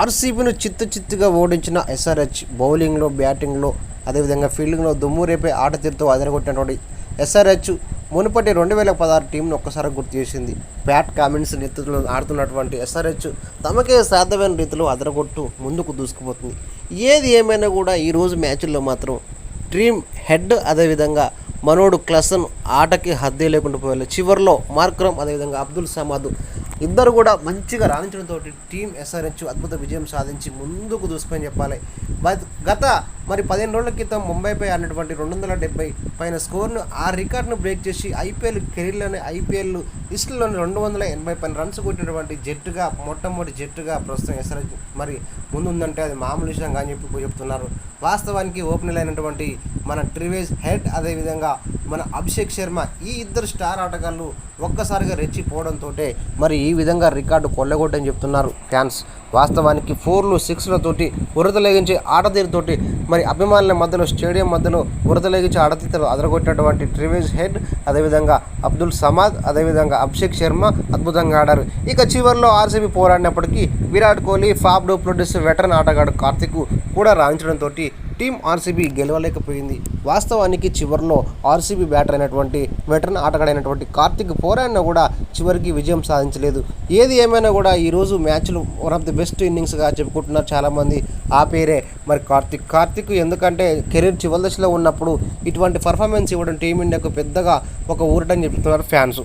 ఆర్సీబీను చిత్తు చిత్తుగా ఓడించిన ఎస్ఆర్హెచ్ బౌలింగ్లో బ్యాటింగ్లో అదేవిధంగా ఫీల్డింగ్లో దుమ్ము రేపే ఆట తీరుతో అదరగొట్టినటువంటి ఎస్ఆర్హెచ్ మునుపటి రెండు వేల పదహారు టీంను ఒక్కసారి గుర్తు చేసింది. ప్యాట్ కామెంట్స్ నేతృత్వంలో ఆడుతున్నటువంటి ఎస్ఆర్హెచ్ తమకే సాధ్యమైన రీతిలో అదరగొట్టు ముందుకు దూసుకుపోతుంది. ఏది ఏమైనా కూడా ఈరోజు మ్యాచ్ల్లో మాత్రం డ్రీమ్ హెడ్ అదేవిధంగా మనోడు క్లసన్ ఆటకి హద్దే లేకుండా పోయాలి. చివరిలో మార్క్రమ్ అదేవిధంగా అబ్దుల్ సమాద్ ఇద్దరు కూడా మంచిగా రాణించడంతో టీం ఎస్ఆర్హెచ్ అద్భుత విజయం సాధించి ముందుకు దూసుకొని చెప్పాలి. గత మరి పదిహేను రోజుల క్రితం ముంబైపై ఆడినటువంటి రెండు వందల డెబ్బై పైన స్కోర్ను ఆ రికార్డును బ్రేక్ చేసి ఐపీఎల్ కెరీర్లోనే ఐపీఎల్ లిస్టులోని రెండు వందల ఎనభై పైన రన్స్ కొట్టినటువంటి జట్టుగా మొట్టమొదటి జట్టుగా ప్రస్తుతం ఎస్ఆర్హెచ్ మరి ముందుందంటే అది మామూలు విషయం అని చెప్పి చెప్తున్నారు. వాస్తవానికి ఓపెనర్ అయినటువంటి మన ట్రివేజ్ హెడ్ అదేవిధంగా మన అభిషేక్ శర్మ ఈ ఇద్దరు స్టార్ ఆటగాళ్ళు ఒక్కసారిగా రెచ్చిపోవడంతో మరి ఈ విధంగా రికార్డు కొల్లగొట్టని చెప్తున్నారు ఫ్యాన్స్. వాస్తవానికి ఫోర్లు సిక్స్లతోటి ఉరదలేగించే ఆటతీరుతోటి మరి అభిమానుల మధ్యలో స్టేడియం మధ్యలో ఉరదలేగించే ఆడతీతలు అదరగొట్టినటువంటి ట్రివేజ్ హెడ్ అదేవిధంగా అబ్దుల్ సమాద్ అదేవిధంగా అభిషేక్ శర్మ అద్భుతంగా ఆడారు. ఇక చివరిలో RCB పోరాడినప్పటికీ Virat Kohli Faf du Plessis veteran ఆటగాడు కార్తిక్ కూడా రాణించడంతో టీం ఆర్సీబీ గెలవలేకపోయింది. వాస్తవానికి చివరిలో ఆర్సీబీ బ్యాటర్ అయినటువంటి వెటరన్ ఆటగాడైనటువంటి కార్తిక్ పోరాన్న కూడా చివరికి విజయం సాధించలేదు. ఏది ఏమైనా కూడా ఈరోజు మ్యాచ్లు వన్ ఆఫ్ ది బెస్ట్ ఇన్నింగ్స్గా చెప్పుకుంటున్నారు చాలామంది. ఆ పేరే మరి కార్తిక్. కార్తిక్ ఎందుకంటే కెరీర్ చివరి దశలో ఉన్నప్పుడు ఇటువంటి పర్ఫార్మెన్స్ ఇవ్వడం టీమిండియాకు పెద్దగా ఒక ఊరటని చెప్తున్నారు ఫ్యాన్స్.